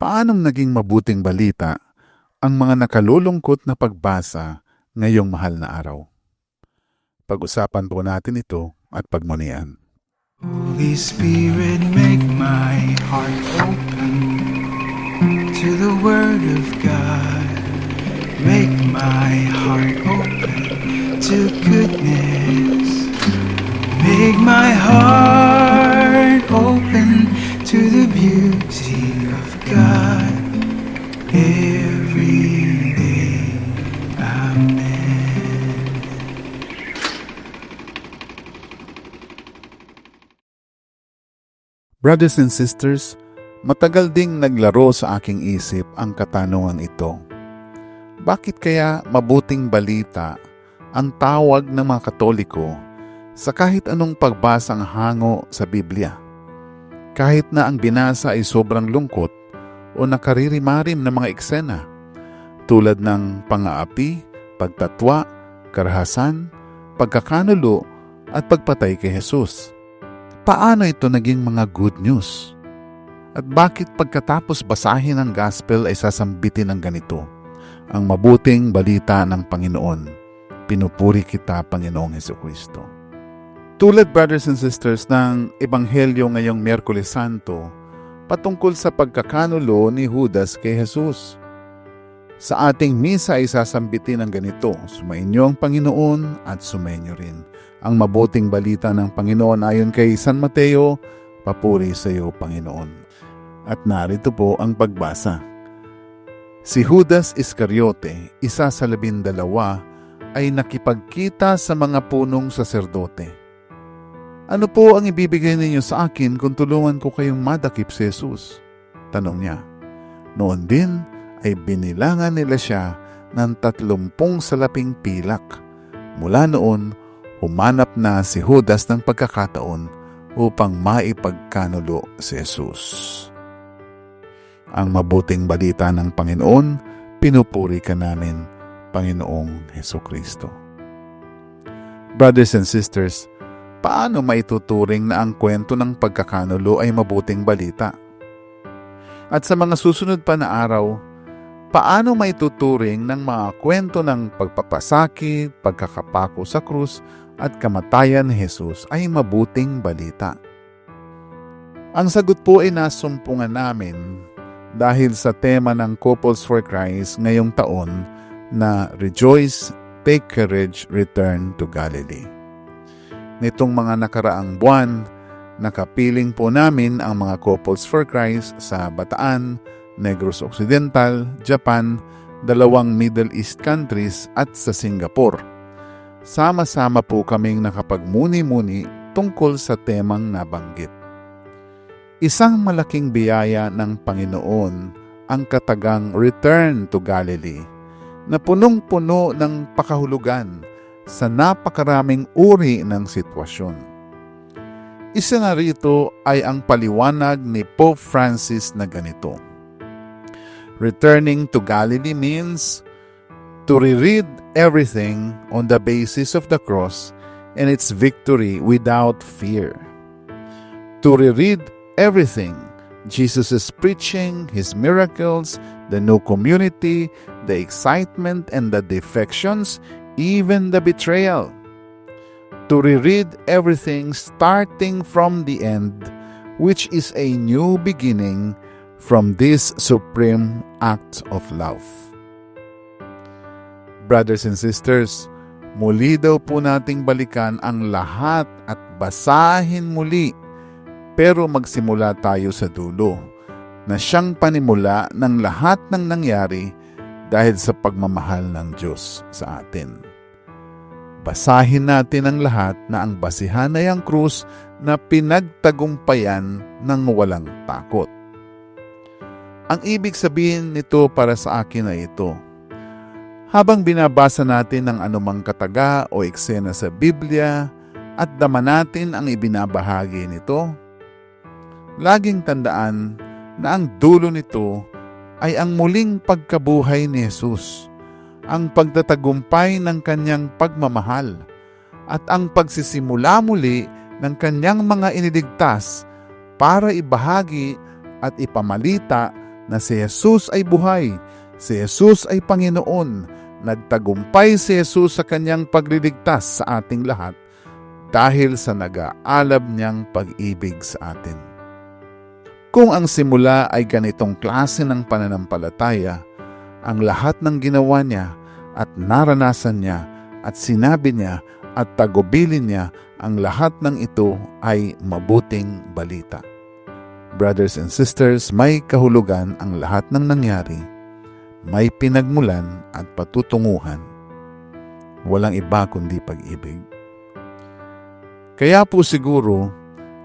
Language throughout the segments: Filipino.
Paanong naging mabuting balita ang mga nakalulungkot na pagbasa ngayong mahal na araw? Pag-usapan po natin ito at pagmunian. Holy Spirit, make my heart open to the Word of God. Make my heart open to goodness. Make my heart open to the beauty of Brothers and sisters, matagal ding naglaro sa aking isip ang katanungan ito. Bakit kaya mabuting balita ang tawag ng mga Katoliko sa kahit anong pagbasang hango sa Biblia? Kahit na ang binasa ay sobrang lungkot o nakaririmarim ng mga eksena tulad ng pangaapi, pagtatwa, karahasan, pagkakanulo at pagpatay kay Jesus. Paano ito naging mga good news? At bakit pagkatapos basahin ang gospel ay sasambitin ng ganito? Ang mabuting balita ng Panginoon. Pinupuri kita, Panginoong Heso Kristo. Tulad brothers and sisters ng Ebanghelyo ngayong Miyerkules Santo, patungkol sa pagkakanulo ni Judas kay Jesus. Sa ating misa ay sasambitin ng ganito, Sumainyo ang Panginoon at sumainyo rin. Ang mabuting balita ng Panginoon ayon kay San Mateo, papuri sa iyo, Panginoon. At narito po ang pagbasa. Si Judas Iscariote, isa sa labindalawa, ay nakipagkita sa mga punong saserdote. Ano po ang ibibigay ninyo sa akin kung tulungan ko kayong madakip si Jesus? Tanong niya. Noon din ay binilangan nila siya ng tatlumpung salaping pilak. Mula noon, humanap na si Judas ng pagkakataon upang maipagkanulo si Jesus. Ang mabuting balita ng Panginoon, pinupuri ka namin, Panginoong Heso Kristo. Brothers and sisters, paano maituturing na ang kwento ng pagkakanulo ay mabuting balita? At sa mga susunod pa na araw, paano maituturing ng mga kwento ng pagpapasakit, pagkakapako sa krus at kamatayan ni Jesus ay mabuting balita? Ang sagot po ay nasumpungan namin dahil sa tema ng Couples for Christ ngayong taon na Rejoice, Take Courage, Return to Galilee. Nitong mga nakaraang buwan, nakapiling po namin ang mga Couples for Christ sa Bataan, Negros Occidental, Japan, dalawang Middle East countries at sa Singapore. Sama-sama po kaming nakapagmuni-muni tungkol sa temang nabanggit. Isang malaking biyaya ng Panginoon ang katagang Return to Galilee na punong-puno ng pakahulugan sa napakaraming uri ng sitwasyon. Isa na rito ay ang paliwanag ni Pope Francis na ganito. Returning to Galilee means to reread everything on the basis of the cross and its victory without fear. To reread everything Jesus' preaching, His miracles, the new community, the excitement and the defections, even the betrayal. To reread everything starting from the end, which is a new beginning from this supreme act of love. Brothers and sisters, muli daw po nating balikan ang lahat at basahin muli pero magsimula tayo sa dulo na siyang panimula ng lahat ng nangyari dahil sa pagmamahal ng Diyos sa atin. Basahin natin ang lahat na ang basihan ay ang krus na pinagtagumpayan ng walang takot. Ang ibig sabihin nito para sa akin ay ito. Habang binabasa natin ang anumang kataga o eksena sa Biblia at dama natin ang ibinabahagi nito, laging tandaan na ang dulo nito ay ang muling pagkabuhay ni Jesus, ang pagtatagumpay ng kanyang pagmamahal, at ang pagsisimula muli ng kanyang mga iniligtas para ibahagi at ipamalita na si Jesus ay buhay, si Jesus ay Panginoon, nagtagumpay si Jesus sa kanyang pagliligtas sa ating lahat dahil sa nag-aalab niyang pag-ibig sa atin. Kung ang simula ay ganitong klase ng pananampalataya, ang lahat ng ginawa niya at naranasan niya at sinabi niya at tagubilin niya ang lahat ng ito ay mabuting balita. Brothers and sisters, may kahulugan ang lahat ng nangyari. May pinagmulan at patutunguhan. Walang iba kundi pag-ibig. Kaya po siguro,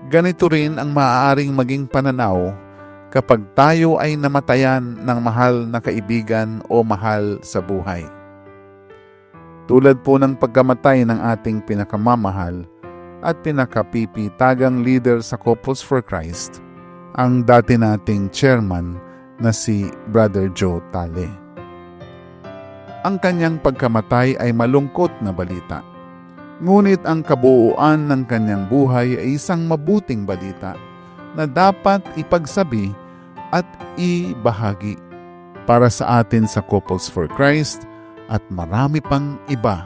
ganito rin ang maaaring maging pananaw kapag tayo ay namatayan ng mahal na kaibigan o mahal sa buhay. Tulad po ng pagkamatay ng ating pinakamamahal at pinakapipitagang leader sa Couples for Christ, ang dati nating chairman na si Brother Joe Tale. Ang kanyang pagkamatay ay malungkot na balita. Ngunit ang kabuuan ng kanyang buhay ay isang mabuting balita na dapat ipagsabi at ibahagi para sa atin sa Couples for Christ at marami pang iba.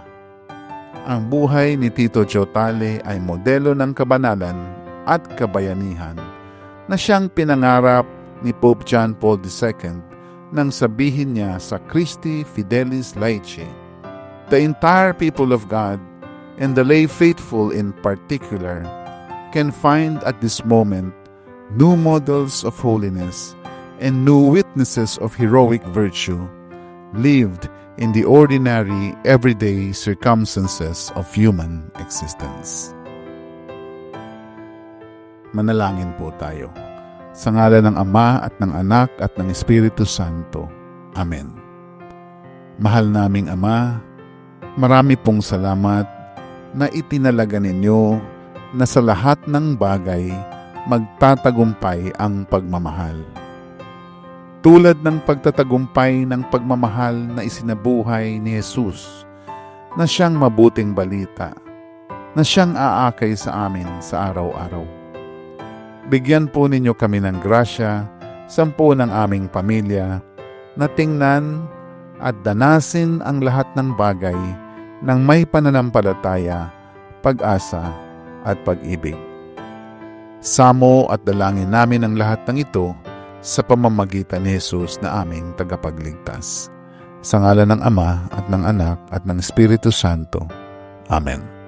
Ang buhay ni Tito Jotale ay modelo ng kabanalan at kabayanihan na siyang pinangarap ni Pope John Paul II nang sabihin niya sa Christi Fidelis Laici, The entire people of God, and the lay faithful in particular, can find at this moment new models of holiness and new witnesses of heroic virtue lived in the ordinary, everyday circumstances of human existence. Manalangin po tayo. Sa ngala ng Ama at ng Anak at ng Espiritu Santo. Amen. Mahal naming Ama, marami pong salamat na itinalaga ninyo na sa lahat ng bagay magtatagumpay ang pagmamahal. Tulad ng pagtatagumpay ng pagmamahal na isinabuhay ni Jesus na siyang mabuting balita na siyang aakay sa amin sa araw-araw. Bigyan po ninyo kami ng grasya, sampu ng aming pamilya, na tingnan at danasin ang lahat ng bagay ng may pananampalataya, pag-asa at pag-ibig. Samo at dalangin namin ang lahat ng ito sa pamamagitan ni Jesus na aming tagapagligtas. Sa ngala ng Ama at ng Anak at ng Espiritu Santo. Amen.